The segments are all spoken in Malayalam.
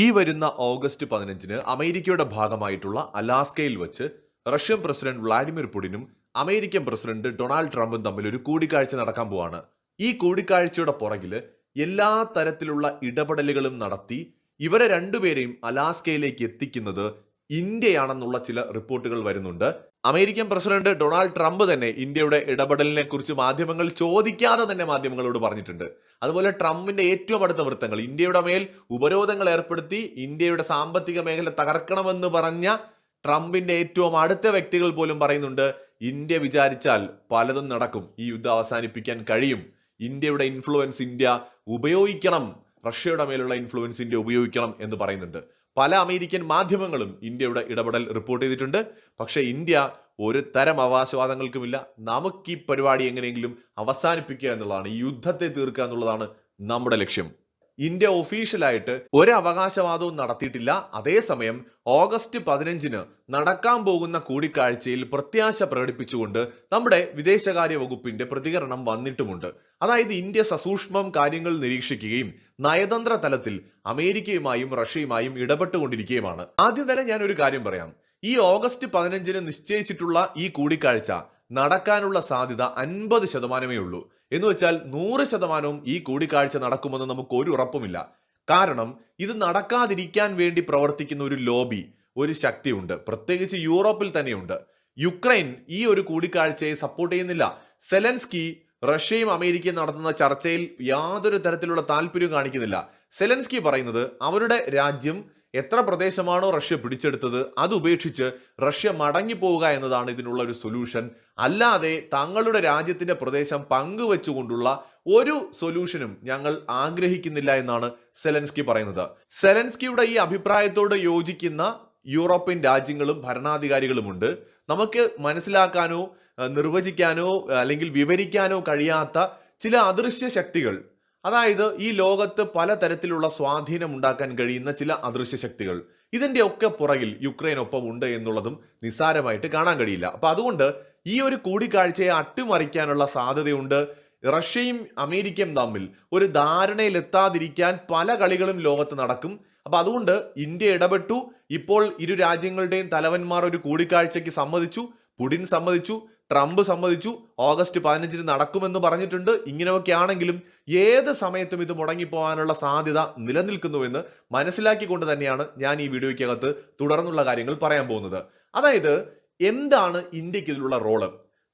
ഈ വരുന്ന ഓഗസ്റ്റ് പതിനഞ്ചിന് അമേരിക്കയുടെ ഭാഗമായിട്ടുള്ള അലാസ്കയിൽ വെച്ച് റഷ്യൻ പ്രസിഡന്റ് വ്ളാഡിമിർ പുടിനും അമേരിക്കൻ പ്രസിഡന്റ് ഡൊണാൾഡ് ട്രംപും തമ്മിൽ ഒരു കൂടിക്കാഴ്ച നടക്കാൻ പോവാണ്. ഈ കൂടിക്കാഴ്ചയുടെ പുറകിൽ എല്ലാ തരത്തിലുള്ള ഇടപെടലുകളും നടത്തി ഇവരെ രണ്ടുപേരെയും അലാസ്കയിലേക്ക് എത്തിക്കുന്നത് ഇന്ത്യയാണെന്നുള്ള ചില റിപ്പോർട്ടുകൾ വരുന്നുണ്ട്. അമേരിക്കൻ പ്രസിഡന്റ് ഡൊണാൾഡ് ട്രംപ് തന്നെ ഇന്ത്യയുടെ ഇടപെടലിനെ കുറിച്ച് മാധ്യമങ്ങൾ ചോദിക്കാതെ തന്നെ മാധ്യമങ്ങളോട് പറഞ്ഞിട്ടുണ്ട്. അതുപോലെ ട്രംപിന്റെ ഏറ്റവും അടുത്ത വൃത്തങ്ങൾ ഇന്ത്യയുടെ മേൽ ഉപരോധങ്ങൾ ഏർപ്പെടുത്തി ഇന്ത്യയുടെ സാമ്പത്തിക മേഖല തകർക്കണമെന്ന് പറഞ്ഞ ട്രംപിന്റെ ഏറ്റവും അടുത്ത വ്യക്തികൾ പോലും പറയുന്നുണ്ട് ഇന്ത്യ വിചാരിച്ചാൽ പലതും നടക്കും ഈ യുദ്ധം അവസാനിപ്പിക്കാൻ കഴിയും. ഇന്ത്യയുടെ ഇൻഫ്ലുവൻസ് ഇന്ത്യ ഉപയോഗിക്കണം റഷ്യയുടെ മേലുള്ള ഇൻഫ്ലുവൻസ് ഇന്ത്യ ഉപയോഗിക്കണം എന്ന് പറയുന്നുണ്ട്. പല അമേരിക്കൻ മാധ്യമങ്ങളും ഇന്ത്യയുടെ ഇടപെടൽ റിപ്പോർട്ട് ചെയ്തിട്ടുണ്ട്. പക്ഷേ ഇന്ത്യ ഒരു തരം അവകാശവാദങ്ങൾക്കുമില്ല നമുക്ക് ഈ പരിപാടി എങ്ങനെയെങ്കിലും അവസാനിപ്പിക്കുക എന്നുള്ളതാണ് ഈ യുദ്ധത്തെ തീർക്കുക എന്നുള്ളതാണ് നമ്മുടെ ലക്ഷ്യം. ഇന്ത്യ ഒഫീഷ്യലായിട്ട് ഒരു അവകാശവാദവും നടത്തിയിട്ടില്ല. അതേസമയം ഓഗസ്റ്റ് പതിനഞ്ചിന് നടക്കാൻ പോകുന്ന കൂടിക്കാഴ്ചയിൽ പ്രത്യാശ പ്രകടിപ്പിച്ചുകൊണ്ട് നമ്മുടെ വിദേശകാര്യ വകുപ്പിന്റെ പ്രതികരണം വന്നിട്ടുമുണ്ട്. അതായത് ഇന്ത്യ സസൂക്ഷ്മം കാര്യങ്ങൾ നിരീക്ഷിക്കുകയും നയതന്ത്ര തലത്തിൽ അമേരിക്കയുമായും റഷ്യയുമായും ഇടപെട്ടുകൊണ്ടിരിക്കുകയുമാണ്. ആദ്യം തന്നെ ഞാൻ ഒരു കാര്യം പറയാം. ഈ ഓഗസ്റ്റ് പതിനഞ്ചിന് നിശ്ചയിച്ചിട്ടുള്ള ഈ കൂടിക്കാഴ്ച നടക്കാനുള്ള സാധ്യത അൻപത് ശതമാനമേ ഉള്ളൂ. എന്ന് വെച്ചാൽ നൂറ് ശതമാനവും ഈ കൂടിക്കാഴ്ച നടക്കുമെന്ന് നമുക്ക് ഒരു ഉറപ്പുമില്ല. കാരണം ഇത് നടക്കാതിരിക്കാൻ വേണ്ടി പ്രവർത്തിക്കുന്ന ഒരു ലോബി ഒരു ശക്തിയുണ്ട്. പ്രത്യേകിച്ച് യൂറോപ്പിൽ തന്നെയുണ്ട്. യുക്രൈൻ ഈ ഒരു കൂടിക്കാഴ്ചയെ സപ്പോർട്ട് ചെയ്യുന്നില്ല. സെലൻസ്കി റഷ്യയും അമേരിക്കയും നടത്തുന്ന ചർച്ചയിൽ യാതൊരു തരത്തിലുള്ള താല്പര്യവും കാണിക്കുന്നില്ല. സെലൻസ്കി പറയുന്നത് അവരുടെ രാജ്യം എത്ര പ്രദേശമാണോ റഷ്യ പിടിച്ചെടുത്തത് അത് ഉപേക്ഷിച്ച് റഷ്യ മടങ്ങിപ്പോവുക എന്നതാണ് ഇതിനുള്ള ഒരു സൊല്യൂഷൻ. അല്ലാതെ തങ്ങളുടെ രാജ്യത്തിന്റെ പ്രദേശം പങ്കുവെച്ചുകൊണ്ടുള്ള ഒരു സൊല്യൂഷനും ഞങ്ങൾ ആഗ്രഹിക്കുന്നില്ല എന്നാണ് സെലൻസ്കി പറയുന്നത്. സെലൻസ്കിയുടെ ഈ അഭിപ്രായത്തോട് യോജിക്കുന്ന യൂറോപ്യൻ രാജ്യങ്ങളും ഭരണാധികാരികളുമുണ്ട്. നമുക്ക് മനസ്സിലാക്കാനോ നിർവചിക്കാനോ അല്ലെങ്കിൽ വിവരിക്കാനോ കഴിയാത്ത ചില അദൃശ്യ ശക്തികൾ അതായത് ഈ ലോകത്ത് പലതരത്തിലുള്ള സ്വാധീനം ഉണ്ടാക്കാൻ കഴിയുന്ന ചില അദൃശ്യ ശക്തികൾ ഇതിന്റെ ഒക്കെ പുറകിൽ യുക്രൈൻ ഒപ്പം ഉണ്ട് എന്നുള്ളതും നിസ്സാരമായിട്ട് കാണാൻ കഴിയില്ല. അപ്പൊ അതുകൊണ്ട് ഈ ഒരു കൂടിക്കാഴ്ചയെ അട്ടിമറിക്കാനുള്ള സാധ്യതയുണ്ട്. റഷ്യയും അമേരിക്കയും തമ്മിൽ ഒരു ധാരണയിലെത്താതിരിക്കാൻ പല കളികളും ലോകത്ത് നടക്കും. അപ്പൊ അതുകൊണ്ട് ഇന്ത്യ ഇടപെട്ടു. ഇപ്പോൾ ഇരു രാജ്യങ്ങളുടെയും തലവന്മാർ ഒരു കൂടിക്കാഴ്ചയ്ക്ക് സമ്മതിച്ചു. പുടിൻ സമ്മതിച്ചു. ട്രംപ് സമ്മതിച്ചു. ഓഗസ്റ്റ് പതിനഞ്ചിന് നടക്കുമെന്ന് പറഞ്ഞിട്ടുണ്ട്. ഇങ്ങനെയൊക്കെ ആണെങ്കിലും ഏത് സമയത്തും ഇത് മുടങ്ങിപ്പോകാനുള്ള സാധ്യത നിലനിൽക്കുന്നുവെന്ന് മനസ്സിലാക്കിക്കൊണ്ട് തന്നെയാണ് ഞാൻ ഈ വീഡിയോയ്ക്കകത്ത് തുടർന്നുള്ള കാര്യങ്ങൾ പറയാൻ പോകുന്നത്. അതായത് എന്താണ് ഇന്ത്യയ്ക്ക് ഇതിലുള്ള റോൾ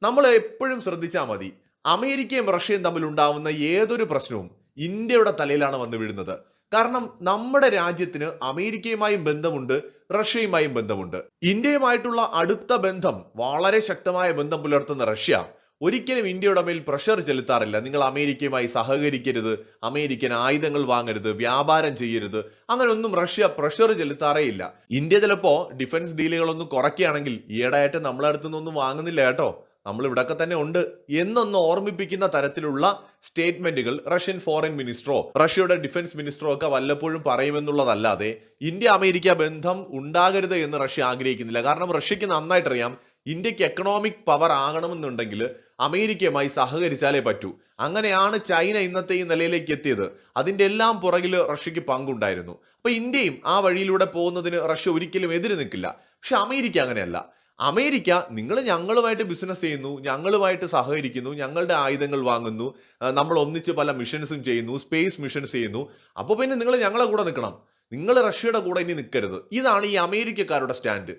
നമ്മൾ എപ്പോഴും ശ്രദ്ധിച്ചാൽ മതി. അമേരിക്കയും റഷ്യയും തമ്മിൽ ഉണ്ടാവുന്ന ഏതൊരു പ്രശ്നവും ഇന്ത്യയുടെ തലയിലാണ് വന്നു വീഴുന്നത്. കാരണം നമ്മുടെ രാജ്യത്തിന് അമേരിക്കയുമായും ബന്ധമുണ്ട് റഷ്യയുമായും ബന്ധമുണ്ട്. ഇന്ത്യയുമായിട്ടുള്ള അടുത്ത ബന്ധം വളരെ ശക്തമായ ബന്ധം പുലർത്തുന്ന റഷ്യ ഒരിക്കലും ഇന്ത്യയുടെ മേൽ പ്രഷർ ചെലുത്താറില്ല. നിങ്ങൾ അമേരിക്കയുമായി സഹകരിക്കരുത് അമേരിക്കൻ ആയുധങ്ങൾ വാങ്ങരുത് വ്യാപാരം ചെയ്യരുത് അങ്ങനെ ഒന്നും റഷ്യ പ്രഷർ ചെലുത്താറേ ഇല്ല. ഇന്ത്യ ചിലപ്പോ ഡിഫൻസ് ഡീലുകളൊന്നും കുറയ്ക്കുകയാണെങ്കിൽ ഈയിടെയായിട്ട് നമ്മളെ അടുത്തുനിന്നൊന്നും വാങ്ങുന്നില്ല കേട്ടോ. നമ്മൾ ഇവിടൊക്കെ തന്നെ ഉണ്ട് എന്നൊന്ന് ഓർമ്മിപ്പിക്കുന്ന തരത്തിലുള്ള സ്റ്റേറ്റ്മെന്റുകൾ റഷ്യൻ ഫോറിൻ മിനിസ്റ്ററോ റഷ്യയുടെ ഡിഫൻസ് മിനിസ്റ്ററോ ഒക്കെ വല്ലപ്പോഴും പറയുമെന്നുള്ളതല്ലാതെ ഇന്ത്യ അമേരിക്ക ബന്ധം ഉണ്ടാകരുത് എന്ന് റഷ്യ ആഗ്രഹിക്കുന്നില്ല. കാരണം റഷ്യക്ക് നന്നായിട്ടറിയാം ഇന്ത്യയ്ക്ക് എക്കണോമിക് പവർ ആകണമെന്നുണ്ടെങ്കിൽ അമേരിക്കയുമായി സഹകരിച്ചാലേ പറ്റൂ. അങ്ങനെയാണ് ചൈന ഇന്നത്തെ ഈ നിലയിലേക്ക് എത്തിയത്. അതിന്റെ എല്ലാം പുറകിൽ റഷ്യക്ക് പങ്കുണ്ടായിരുന്നു. അപ്പൊ ഇന്ത്യയും ആ വഴിയിലൂടെ പോകുന്നതിന് റഷ്യ ഒരിക്കലും എതിര് നിൽക്കില്ല. പക്ഷെ അമേരിക്ക അങ്ങനെയല്ല. അമേരിക്ക നിങ്ങൾ ഞങ്ങളുമായിട്ട് ബിസിനസ് ചെയ്യുന്നു ഞങ്ങളുമായിട്ട് സഹകരിക്കുന്നു ഞങ്ങളുടെ ആയുധങ്ങൾ വാങ്ങുന്നു നമ്മൾ ഒന്നിച്ച് പല മിഷൻസും ചെയ്യുന്നു സ്പേസ് മിഷൻസ് ചെയ്യുന്നു. അപ്പോൾ പിന്നെ നിങ്ങൾ ഞങ്ങളെ കൂടെ നിൽക്കണം. നിങ്ങൾ റഷ്യയുടെ കൂടെ ഇനി നിൽക്കരുത്. ഇതാണ് ഈ അമേരിക്കക്കാരുടെ സ്റ്റാൻഡ്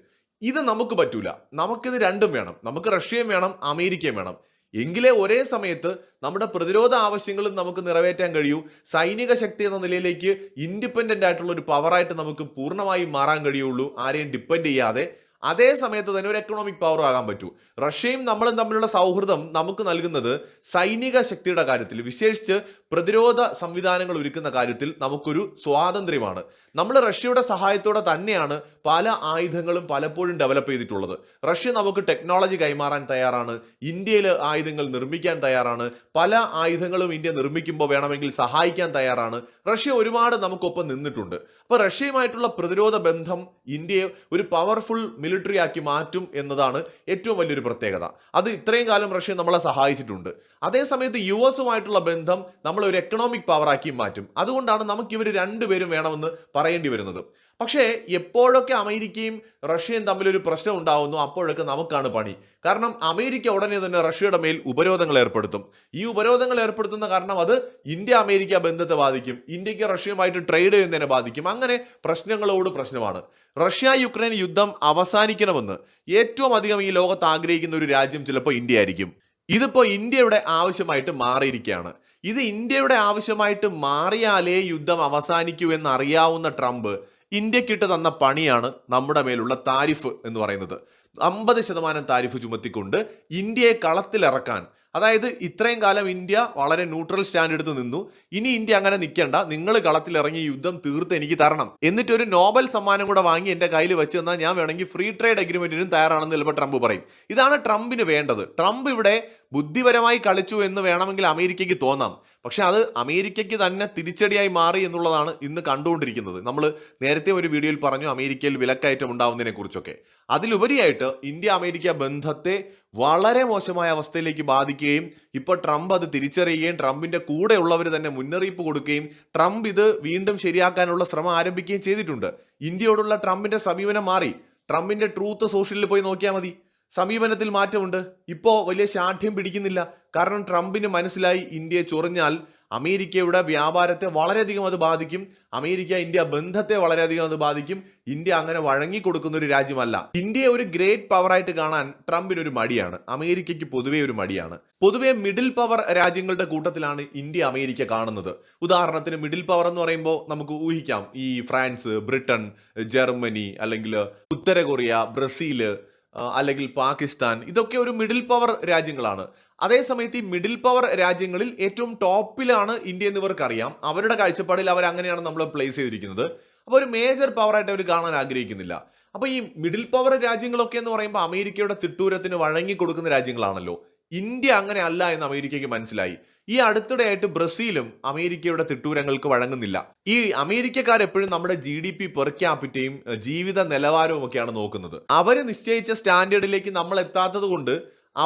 ഇത് നമുക്ക് പറ്റൂല. നമുക്കിത് രണ്ടും വേണം. നമുക്ക് റഷ്യയും വേണം അമേരിക്കയും വേണം. എങ്കിലേ ഒരേ സമയത്ത് നമ്മുടെ പ്രതിരോധ ആവശ്യങ്ങളും നമുക്ക് നിറവേറ്റാൻ കഴിയൂ. സൈനിക ശക്തി എന്ന നിലയിലേക്ക് ഇൻഡിപെൻഡന്റ് ആയിട്ടുള്ള ഒരു പവറായിട്ട് നമുക്ക് പൂർണമായും മാറാൻ കഴിയുള്ളൂ. ആരെയും ഡിപ്പെൻഡ് ചെയ്യാതെ അതേ സമയത്ത് തന്നെ ഒരു എക്കണോമിക് പവർ ആകാൻ പറ്റൂ. റഷ്യയും നമ്മളും തമ്മിലുള്ള സൗഹൃദം നമുക്ക് നൽകുന്നത് സൈനിക ശക്തിയുടെ കാര്യത്തിൽ വിശേഷിച്ച് പ്രതിരോധ സംവിധാനങ്ങൾ ഒരുക്കുന്ന കാര്യത്തിൽ നമുക്കൊരു സ്വാതന്ത്ര്യമാണ്. നമ്മൾ റഷ്യയുടെ സഹായത്തോടെ തന്നെയാണ് പല ആയുധങ്ങളും പലപ്പോഴും ഡെവലപ്പ് ചെയ്തിട്ടുള്ളത്. റഷ്യ നമുക്ക് ടെക്നോളജി കൈമാറാൻ തയ്യാറാണ് ഇന്ത്യയിൽ ആയുധങ്ങൾ നിർമ്മിക്കാൻ തയ്യാറാണ് പല ആയുധങ്ങളും ഇന്ത്യ നിർമ്മിക്കുമ്പോൾ വേണമെങ്കിൽ സഹായിക്കാൻ തയ്യാറാണ്. റഷ്യ ഒരുപാട് നമുക്കൊപ്പം നിന്നിട്ടുണ്ട്. അപ്പോൾ റഷ്യയുമായിട്ടുള്ള പ്രതിരോധ ബന്ധം ഇന്ത്യയെ ഒരു പവർഫുൾ മിലിറ്ററി മിലിറ്ററി ആക്കി മാറ്റും എന്നതാണ് ഏറ്റവും വലിയൊരു പ്രത്യേകത. അത് ഇത്രയും കാലം റഷ്യ നമ്മളെ സഹായിച്ചിട്ടുണ്ട്. അതേസമയത്ത് യു എസുമായിട്ടുള്ള ബന്ധം നമ്മൾ ഒരു എക്കണോമിക് പവറാക്കി മാറ്റും. അതുകൊണ്ടാണ് നമുക്ക് ഇവർ രണ്ടുപേരും വേണമെന്ന് പറയേണ്ടി വരുന്നത്. പക്ഷേ എപ്പോഴൊക്കെ അമേരിക്കയും റഷ്യയും തമ്മിലൊരു പ്രശ്നം ഉണ്ടാവുന്നു അപ്പോഴൊക്കെ നമുക്കാണ് പണി. കാരണം അമേരിക്ക ഉടനെ തന്നെ റഷ്യയുടെ മേൽ ഉപരോധങ്ങൾ ഏർപ്പെടുത്തും. ഈ ഉപരോധങ്ങൾ ഏർപ്പെടുത്തുന്ന കാരണം അത് ഇന്ത്യ അമേരിക്ക ബന്ധത്തെ ബാധിക്കും. ഇന്ത്യയ്ക്ക് റഷ്യയുമായിട്ട് ട്രേഡ് ചെയ്യുന്നതിനെ ബാധിക്കും. അങ്ങനെ പ്രശ്നങ്ങളോട് പ്രശ്നമാണ്. റഷ്യ യുക്രൈൻ യുദ്ധം അവസാനിക്കണമെന്ന് ഏറ്റവും അധികം ഈ ലോകത്ത് ആഗ്രഹിക്കുന്ന ഒരു രാജ്യം ചിലപ്പോൾ ഇന്ത്യ ആയിരിക്കും. ഇതിപ്പോൾ ഇന്ത്യയുടെ ആവശ്യമായിട്ട് മാറിയിരിക്കുകയാണ്. ഇത് ഇന്ത്യയുടെ ആവശ്യമായിട്ട് മാറിയാലേ യുദ്ധം അറിയാവുന്ന എന്നറിയാവുന്ന ട്രംപ് ഇന്ത്യക്കിട്ട് തന്ന പണിയാണ് നമ്മുടെ മേലുള്ള താരിഫ് എന്ന് പറയുന്നത്. അമ്പത് ശതമാനം താരിഫ് ചുമത്തിക്കൊണ്ട് ഇന്ത്യയെ കളത്തിലിറക്കാൻ അതായത് ഇത്രയും കാലം ഇന്ത്യ വളരെ ന്യൂട്രൽ സ്റ്റാൻഡ് എടുത്ത് നിന്നു. ഇനി ഇന്ത്യ അങ്ങനെ നിൽക്കേണ്ട. നിങ്ങൾ കളത്തിലിറങ്ങി യുദ്ധം തീർത്ത് എനിക്ക് തരണം. എന്നിട്ട് ഒരു നോബൽ സമ്മാനം കൂടെ വാങ്ങി എന്റെ കയ്യിൽ വെച്ച് തന്നാൽ ഞാൻ വേണമെങ്കിൽ ഫ്രീ ട്രേഡ് അഗ്രിമെന്റിനും തയ്യാറാണെന്ന് ചിലപ്പോൾ ട്രംപ് പറയും. ഇതാണ് ട്രംപിന് വേണ്ടത്. ട്രംപ് ഇവിടെ ബുദ്ധിപരമായി കളിച്ചു എന്ന് വേണമെങ്കിൽ അമേരിക്കയ്ക്ക് തോന്നാം. പക്ഷെ അത് അമേരിക്കയ്ക്ക് തന്നെ തിരിച്ചടിയായി മാറി എന്നുള്ളതാണ് ഇന്ന് കണ്ടുകൊണ്ടിരിക്കുന്നത്. നമ്മൾ നേരത്തെ ഒരു വീഡിയോയിൽ പറഞ്ഞു അമേരിക്കയിൽ വിലക്കയറ്റം ഉണ്ടാവുന്നതിനെ കുറിച്ചൊക്കെ. അതിലുപരിയായിട്ട് ഇന്ത്യ അമേരിക്ക ബന്ധത്തെ വളരെ മോശമായ അവസ്ഥയിലേക്ക് ബാധിക്കുകയും ഇപ്പോൾ ട്രംപ് അത് തിരിച്ചറിയുകയും ട്രംപിന്റെ കൂടെയുള്ളവർ തന്നെ മുന്നറിയിപ്പ് കൊടുക്കുകയും ട്രംപ് ഇത് വീണ്ടും ശരിയാക്കാനുള്ള ശ്രമം ആരംഭിക്കുകയും ചെയ്തിട്ടുണ്ട്. ഇന്ത്യയോടുള്ള ട്രംപിന്റെ സമീപനം മാറി. ട്രംപിന്റെ ട്രൂത്ത് സോഷ്യലിൽ പോയി നോക്കിയാൽ മതി. സമീപനത്തിൽ മാറ്റമുണ്ട്. ഇപ്പോൾ വലിയ ശാഠ്യം പിടിക്കുന്നില്ല. കാരണം ട്രംപിന് മനസ്സിലായി ഇന്ത്യയെ ചൊറിഞ്ഞാൽ അമേരിക്കയുടെ വ്യാപാരത്തെ വളരെയധികം അത് ബാധിക്കും. അമേരിക്ക ഇന്ത്യ ബന്ധത്തെ വളരെയധികം അത് ബാധിക്കും. ഇന്ത്യ അങ്ങനെ വഴങ്ങി കൊടുക്കുന്ന ഒരു രാജ്യമല്ല. ഇന്ത്യയെ ഒരു ഗ്രേറ്റ് പവറായിട്ട് കാണാൻ ട്രംപിന് ഒരു മടിയാണ്. അമേരിക്കയ്ക്ക് പൊതുവേ ഒരു മടിയാണ്. പൊതുവേ മിഡിൽ പവർ രാജ്യങ്ങളുടെ കൂട്ടത്തിലാണ് ഇന്ത്യ അമേരിക്ക കാണുന്നത്. ഉദാഹരണത്തിന് മിഡിൽ പവർ എന്ന് പറയുമ്പോൾ നമുക്ക് ഊഹിക്കാം. ഈ ഫ്രാൻസ് ബ്രിട്ടൻ ജർമ്മനി അല്ലെങ്കിൽ ഉത്തര കൊറിയ ബ്രസീൽ അല്ലെങ്കിൽ പാകിസ്ഥാൻ ഇതൊക്കെ ഒരു മിഡിൽ പവർ രാജ്യങ്ങളാണ്. അതേസമയത്ത് ഈ മിഡിൽ പവർ രാജ്യങ്ങളിൽ ഏറ്റവും ടോപ്പിലാണ് ഇന്ത്യ എന്നിവർക്കറിയാം അവരുടെ കാഴ്ചപ്പാടിൽ അവർ അങ്ങനെയാണ് നമ്മൾ പ്ലേസ് ചെയ്തിരിക്കുന്നത്. അപ്പോൾ ഒരു മേജർ പവറായിട്ട് അവർ കാണാൻ ആഗ്രഹിക്കുന്നില്ല. അപ്പോൾ ഈ മിഡിൽ പവർ രാജ്യങ്ങളൊക്കെ എന്ന് പറയുമ്പോൾ അമേരിക്കയുടെ തിട്ടൂരത്തിന് വഴങ്ങി കൊടുക്കുന്ന രാജ്യങ്ങളാണല്ലോ. ഇന്ത്യ അങ്ങനെ അല്ല എന്ന് അമേരിക്കയ്ക്ക് മനസ്സിലായി. ഈ അടുത്തിടെയായിട്ട് ബ്രസീലും അമേരിക്കയുടെ തിട്ടൂരങ്ങൾക്ക് വഴങ്ങുന്നില്ല. ഈ അമേരിക്കക്കാർ എപ്പോഴും നമ്മുടെ ജി ഡി പി പെർ ക്യാപിറ്റയും ജീവിത നിലവാരവും ഒക്കെയാണ് നോക്കുന്നത്. അവർ നിശ്ചയിച്ച സ്റ്റാൻഡേർഡിലേക്ക് നമ്മൾ എത്താത്തത് കൊണ്ട്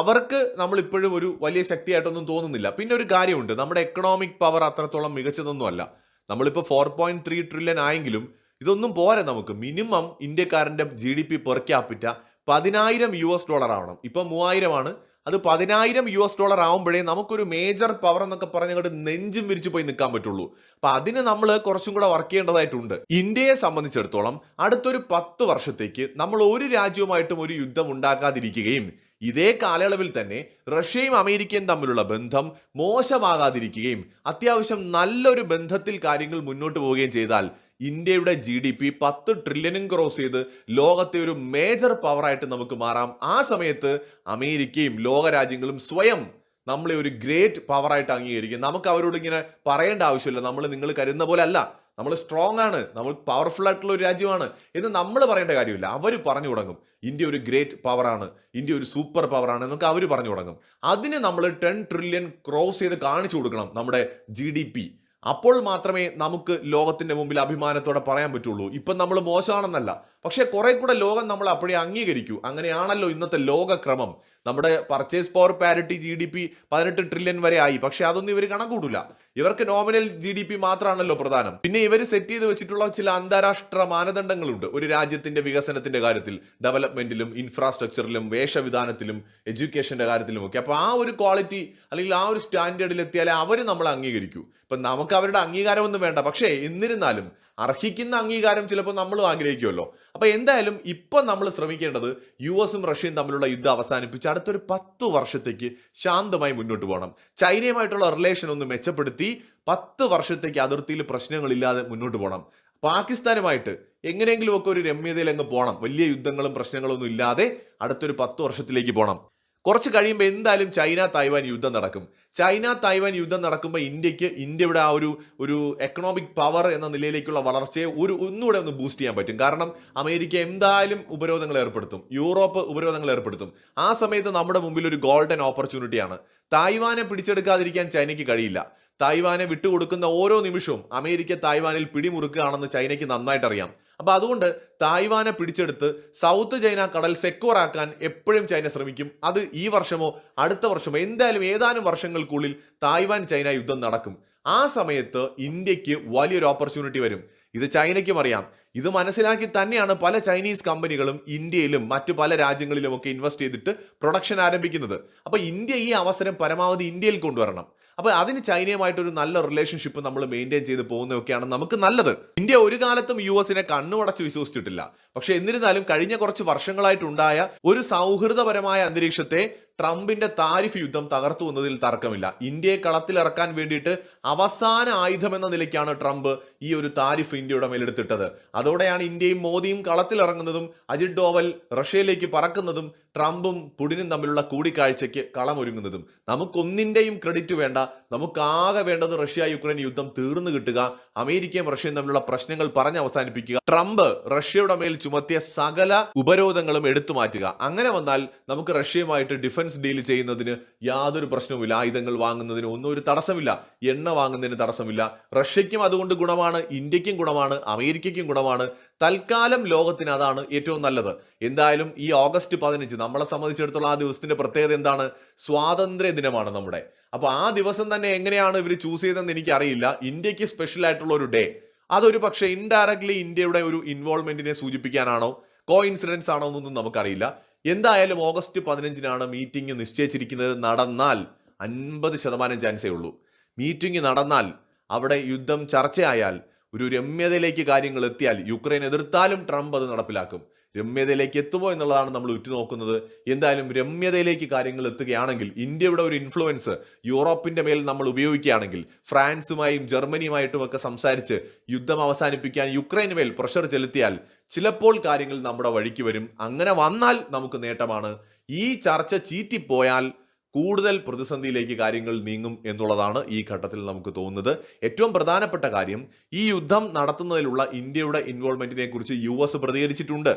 അവർക്ക് നമ്മൾ ഇപ്പോഴും ഒരു വലിയ ശക്തിയായിട്ടൊന്നും തോന്നുന്നില്ല. പിന്നെ ഒരു കാര്യമുണ്ട്. നമ്മുടെ എക്കണോമിക് പവർ അത്രത്തോളം മികച്ചതൊന്നുമല്ല നമ്മളിപ്പോൾ ഫോർ പോയിന്റ് ത്രീ ട്രില്യൺ ആയെങ്കിലും ഇതൊന്നും പോരെ നമുക്ക്. Minimum ഇന്ത്യക്കാരന്റെ G D P per capita പതിനായിരം യു എസ് ഡോളർ ആവണം. ഇപ്പം മൂവായിരമാണ്. അത് പതിനായിരം യു എസ് ഡോളർ ആവുമ്പോഴേ നമുക്കൊരു മേജർ പവർ എന്നൊക്കെ പറഞ്ഞ് അങ്ങോട്ട് നെഞ്ചും വിരിച്ചു പോയി നിൽക്കാൻ പറ്റുള്ളൂ. അപ്പൊ അതിന് നമ്മൾ കുറച്ചും കൂടെ വർക്ക് ചെയ്യേണ്ടതായിട്ടുണ്ട്. ഇന്ത്യയെ സംബന്ധിച്ചിടത്തോളം അടുത്തൊരു പത്ത് വർഷത്തേക്ക് നമ്മൾ ഒരു രാജ്യവുമായിട്ടും ഒരു യുദ്ധം ഉണ്ടാക്കാതിരിക്കുകയും ഇതേ കാലയളവിൽ തന്നെ റഷ്യയും അമേരിക്കയും തമ്മിലുള്ള ബന്ധം മോശമാകാതിരിക്കുകയും അത്യാവശ്യം നല്ലൊരു ബന്ധത്തിൽ കാര്യങ്ങൾ മുന്നോട്ട് പോവുകയും ചെയ്താൽ ഇന്ത്യയുടെ ജി ഡി പി പത്ത് ട്രില്യനും ക്രോസ് ചെയ്ത് ലോകത്തെ ഒരു മേജർ പവറായിട്ട് നമുക്ക് മാറാം. ആ സമയത്ത് അമേരിക്കയും ലോകരാജ്യങ്ങളും സ്വയം നമ്മളെ ഒരു ഗ്രേറ്റ് പവറായിട്ട് അംഗീകരിക്കും. നമുക്ക് അവരോട് ഇങ്ങനെ പറയേണ്ട ആവശ്യമില്ല. നമ്മൾ നിങ്ങൾ കരുതുന്ന പോലെ അല്ല. നമ്മൾ സ്ട്രോങ് ആണ്. നമ്മൾ പവർഫുൾ ആയിട്ടുള്ള ഒരു രാജ്യമാണ് എന്ന് നമ്മൾ പറയേണ്ട കാര്യമില്ല. അവർ പറഞ്ഞു തുടങ്ങും. ഇന്ത്യ ഒരു ഗ്രേറ്റ് പവറാണ് ഇന്ത്യ ഒരു സൂപ്പർ പവറാണ് എന്നൊക്കെ അവർ പറഞ്ഞു തുടങ്ങും. അതിന് നമ്മൾ ടെൻ ട്രില്യൺ ക്രോസ് ചെയ്ത് കാണിച്ചു കൊടുക്കണം നമ്മുടെ ജി ഡി പി അപ്പോൾ മാത്രമേ നമുക്ക് ലോകത്തിന്റെ മുമ്പിൽ അഭിമാനത്തോടെ പറയാൻ പറ്റുള്ളൂ. ഇപ്പം നമ്മൾ മോശമാണെന്നല്ല. പക്ഷേ കുറെ കൂടെ ലോകം നമ്മൾ അപ്പോഴേ അംഗീകരിക്കൂ. അങ്ങനെയാണല്ലോ ഇന്നത്തെ ലോകക്രമം. നമ്മുടെ purchase power parity G D P പതിനെട്ട് ട്രില്യൺ വരെ ആയി. പക്ഷെ അതൊന്നും ഇവർ കണക്കൂടില്ല. ഇവർക്ക് നോമിനൽ ജി ഡി പി മാത്രമാണല്ലോ പ്രധാനം. പിന്നെ ഇവർ സെറ്റ് ചെയ്ത് വെച്ചിട്ടുള്ള ചില അന്താരാഷ്ട്ര മാനദണ്ഡങ്ങളുണ്ട്. ഒരു രാജ്യത്തിന്റെ വികസനത്തിന്റെ കാര്യത്തിൽ ഡെവലപ്മെന്റിലും ഇൻഫ്രാസ്ട്രക്ചറിലും വേഷവിധാനത്തിലും എഡ്യൂക്കേഷന്റെ കാര്യത്തിലും ഒക്കെ. അപ്പൊ ആ ഒരു ക്വാളിറ്റി അല്ലെങ്കിൽ ആ ഒരു സ്റ്റാൻഡേർഡിൽ എത്തിയാലേ അവർ നമ്മളെ അംഗീകരിക്കൂ. ഇപ്പൊ നമുക്ക് അവരുടെ അംഗീകാരമൊന്നും വേണ്ട. പക്ഷേ എന്നിരുന്നാലും അർഹിക്കുന്ന അംഗീകാരം ചിലപ്പോൾ നമ്മളും ആഗ്രഹിക്കുമല്ലോ. അപ്പൊ എന്തായാലും ഇപ്പൊ നമ്മൾ ശ്രമിക്കേണ്ടത് യു എസും റഷ്യയും തമ്മിലുള്ള യുദ്ധം അവസാനിപ്പിച്ച് അടുത്തൊരു പത്ത് വർഷത്തേക്ക് ശാന്തമായി മുന്നോട്ട് പോകണം. ചൈനയുമായിട്ടുള്ള റിലേഷൻ ഒന്ന് മെച്ചപ്പെടുത്തി പത്ത് വർഷത്തേക്ക് അതിർത്തിയിൽ പ്രശ്നങ്ങളില്ലാതെ മുന്നോട്ട് പോകണം. പാകിസ്ഥാനുമായിട്ട് എങ്ങനെയെങ്കിലുമൊക്കെ ഒരു രമ്യതയിൽ അങ്ങ് പോകണം. വലിയ യുദ്ധങ്ങളും പ്രശ്നങ്ങളൊന്നും ഇല്ലാതെ അടുത്തൊരു പത്ത് വർഷത്തിലേക്ക് പോകണം. കുറച്ച് കഴിയുമ്പോൾ എന്തായാലും ചൈന തായ്വാൻ യുദ്ധം നടക്കും. ചൈന തായ്വാൻ യുദ്ധം നടക്കുമ്പോൾ ഇന്ത്യയ്ക്ക് ഇന്ത്യയുടെ ആ ഒരു ഒരു എക്കണോമിക് പവർ എന്ന നിലയിലേക്കുള്ള വളർച്ചയെ ഒരു ഒന്നുകൂടെ ഒന്ന് ബൂസ്റ്റ് ചെയ്യാൻ പറ്റും. കാരണം അമേരിക്ക എന്തായാലും ഉപരോധങ്ങൾ ഏർപ്പെടുത്തും. യൂറോപ്പ് ഉപരോധങ്ങൾ ഏർപ്പെടുത്തും. ആ സമയത്ത് നമ്മുടെ മുമ്പിൽ ഒരു ഗോൾഡൻ ഓപ്പർച്യൂണിറ്റിയാണ് തായ്വാനെ പിടിച്ചെടുക്കാതിരിക്കാൻ ചൈനയ്ക്ക് കഴിയില്ല. തായ്വാനെ വിട്ടുകൊടുക്കുന്ന ഓരോ നിമിഷവും അമേരിക്ക തായ്വാനിൽ പിടിമുറുക്കുകയാണെന്ന് ചൈനയ്ക്ക് നന്നായിട്ട് അറിയാം അപ്പൊ അതുകൊണ്ട് തായ്വാനെ പിടിച്ചെടുത്ത് സൗത്ത് ചൈന കടൽ സെക്യൂർ ആക്കാൻ എപ്പോഴും ചൈന ശ്രമിക്കും. അത് ഈ വർഷമോ അടുത്ത വർഷമോ എന്തായാലും ഏതാനും വർഷങ്ങൾക്കുള്ളിൽ തായ്വാൻ ചൈന യുദ്ധം നടക്കും. ആ സമയത്ത് ഇന്ത്യയ്ക്ക് വലിയൊരു ഓപ്പർച്യൂണിറ്റി വരും. ഇത് ചൈനയ്ക്കും അറിയാം. ഇത് മനസ്സിലാക്കി തന്നെയാണ് പല ചൈനീസ് കമ്പനികളും ഇന്ത്യയിലും മറ്റു പല രാജ്യങ്ങളിലും ഒക്കെ ഇൻവെസ്റ്റ് ചെയ്തിട്ട് പ്രൊഡക്ഷൻ ആരംഭിക്കുന്നത്. അപ്പൊ ഇന്ത്യ ഈ അവസരം പരമാവധി ഇന്ത്യയിൽ കൊണ്ടുവരണം. അപ്പൊ അതിന് ചൈനയുമായിട്ടൊരു നല്ല റിലേഷൻഷിപ്പ് നമ്മൾ മെയിന്റെയിൻ ചെയ്ത് പോകുന്നതൊക്കെയാണ് നമുക്ക് നല്ലത്. ഇന്ത്യ ഒരു കാലത്തും യു എസിനെ കണ്ണുമടച്ച് വിശ്വസിച്ചിട്ടില്ല. പക്ഷേ എന്നിരുന്നാലും കഴിഞ്ഞ കുറച്ച് വർഷങ്ങളായിട്ടുണ്ടായ ഒരു സൗഹൃദപരമായ അന്തരീക്ഷത്തെ ട്രംപിന്റെ താരിഫ് യുദ്ധം തകർത്തു എന്നതിൽ തർക്കമില്ല. ഇന്ത്യയെ കളത്തിലിറക്കാൻ വേണ്ടിയിട്ട് അവസാന ആയുധം എന്ന നിലയ്ക്കാണ് ട്രംപ് ഈ ഒരു താരിഫ് ഇന്ത്യയുടെ മേലെടുത്തിട്ടത്. അതോടെയാണ് ഇന്ത്യയും മോദിയും കളത്തിലിറങ്ങുന്നതും അജിത് ഡോവൽ റഷ്യയിലേക്ക് പറക്കുന്നതും ട്രംപും പുടിനും തമ്മിലുള്ള കൂടിക്കാഴ്ചയ്ക്ക് കളമൊരുങ്ങുന്നതും. നമുക്കൊന്നിന്റെയും ക്രെഡിറ്റ് വേണ്ട നമുക്കാകെ വേണ്ടത് റഷ്യ യുക്രൈൻ യുദ്ധം തീർന്നു കിട്ടുക അമേരിക്കയും റഷ്യയും തമ്മിലുള്ള പ്രശ്നങ്ങൾ പറഞ്ഞ് അവസാനിപ്പിക്കുക ട്രംപ് റഷ്യയുടെ മേൽ ചുമത്തിയ സകല ഉപരോധങ്ങളും എടുത്തു മാറ്റുക. അങ്ങനെ വന്നാൽ നമുക്ക് റഷ്യയുമായിട്ട് ഡിഫൻസ് ഡീൽ ചെയ്യുന്നതിന് യാതൊരു പ്രശ്നവുമില്ല. ആയുധങ്ങൾ വാങ്ങുന്നതിന് ഒന്നും ഒരു തടസ്സമില്ല. എണ്ണ വാങ്ങുന്നതിന് തടസ്സമില്ല. റഷ്യയ്ക്കും അതുകൊണ്ട് ഗുണമാണ് ഇന്ത്യക്കും ഗുണമാണ് അമേരിക്കയ്ക്കും ഗുണമാണ്. തൽക്കാലം ലോകത്തിന് അതാണ് ഏറ്റവും നല്ലത്. എന്തായാലും ഈ ഓഗസ്റ്റ് പതിനഞ്ച് നമ്മളെ സംബന്ധിച്ചിടത്തോളം ആ ദിവസത്തിന്റെ പ്രത്യേകത എന്താണ്? സ്വാതന്ത്ര്യ ദിനമാണ് നമ്മുടെ. അപ്പൊ ആ ദിവസം തന്നെ എങ്ങനെയാണ് ഇവർ ചൂസ് ചെയ്തതെന്ന് എനിക്കറിയില്ല. ഇന്ത്യയ്ക്ക് സ്പെഷ്യൽ ആയിട്ടുള്ള ഒരു ഡേ അതൊരു പക്ഷേ ഇൻഡയറക്ട്ലി ഇന്ത്യയുടെ ഒരു ഇൻവോൾവ്മെന്റിനെ സൂചിപ്പിക്കാനാണോ? കോ ഇൻസിഡൻസ് ആണോ എന്നൊന്നും നമുക്കറിയില്ല. എന്തായാലും ഓഗസ്റ്റ് പതിനഞ്ചിനാണ് മീറ്റിംഗ് നിശ്ചയിച്ചിരിക്കുന്നത്. നടന്നാൽ അൻപത് ശതമാനം ചാൻസേ ഉള്ളൂ. മീറ്റിംഗ് നടന്നാൽ അവിടെ യുദ്ധം ചർച്ചയായാൽ ഒരു രമ്യതയിലേക്ക് കാര്യങ്ങൾ എത്തിയാൽ യുക്രൈൻ എതിർത്താലും ട്രംപ് അത് നടപ്പിലാക്കും. രമ്യതയിലേക്ക് എത്തുമോ എന്നുള്ളതാണ് നമ്മൾ ഉറ്റുനോക്കുന്നത്. എന്തായാലും രമ്യതയിലേക്ക് കാര്യങ്ങൾ എത്തുകയാണെങ്കിൽ ഇന്ത്യയുടെ ഒരു ഇൻഫ്ലുവൻസ് യൂറോപ്പിന്റെ മേൽ നമ്മൾ ഉപയോഗിക്കുകയാണെങ്കിൽ ഫ്രാൻസുമായും ജർമ്മനിയുമായിട്ടും ഒക്കെ സംസാരിച്ച് യുദ്ധം അവസാനിപ്പിക്കാൻ യുക്രൈന് മേൽ പ്രഷർ ചെലുത്തിയാൽ ചിലപ്പോൾ കാര്യങ്ങൾ നമ്മുടെ വഴിക്ക് വരും. അങ്ങനെ വന്നാൽ നമുക്ക് നേട്ടമാണ്. ഈ ചർച്ച ചീറ്റിപ്പോയാൽ കൂടുതൽ പ്രതിസന്ധിയിലേക്ക് കാര്യങ്ങൾ നീങ്ങും എന്നുള്ളതാണ് ഈ ഘട്ടത്തിൽ നമുക്ക് തോന്നുന്നത്. ഏറ്റവും പ്രധാനപ്പെട്ട കാര്യം ഈ യുദ്ധം നടത്തുന്നതിലുള്ള ഇന്ത്യയുടെ ഇൻവോൾവ്മെന്റിനെ കുറിച്ച് യു എസ് പ്രതികരിച്ചിട്ടുണ്ട്.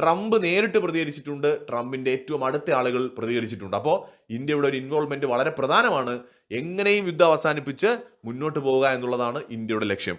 ട്രംപ് നേരിട്ട് പ്രതികരിച്ചിട്ടുണ്ട് ട്രംപിന്റെ ഏറ്റവും അടുത്ത ആളുകൾ പ്രതികരിച്ചിട്ടുണ്ട്. അപ്പോൾ ഇന്ത്യയുടെ ഒരു ഇൻവോൾവ്മെന്റ് വളരെ പ്രധാനമാണ്. എങ്ങനെയും യുദ്ധം അവസാനിപ്പിച്ച് മുന്നോട്ട് പോവുക എന്നുള്ളതാണ് ഇന്ത്യയുടെ ലക്ഷ്യം.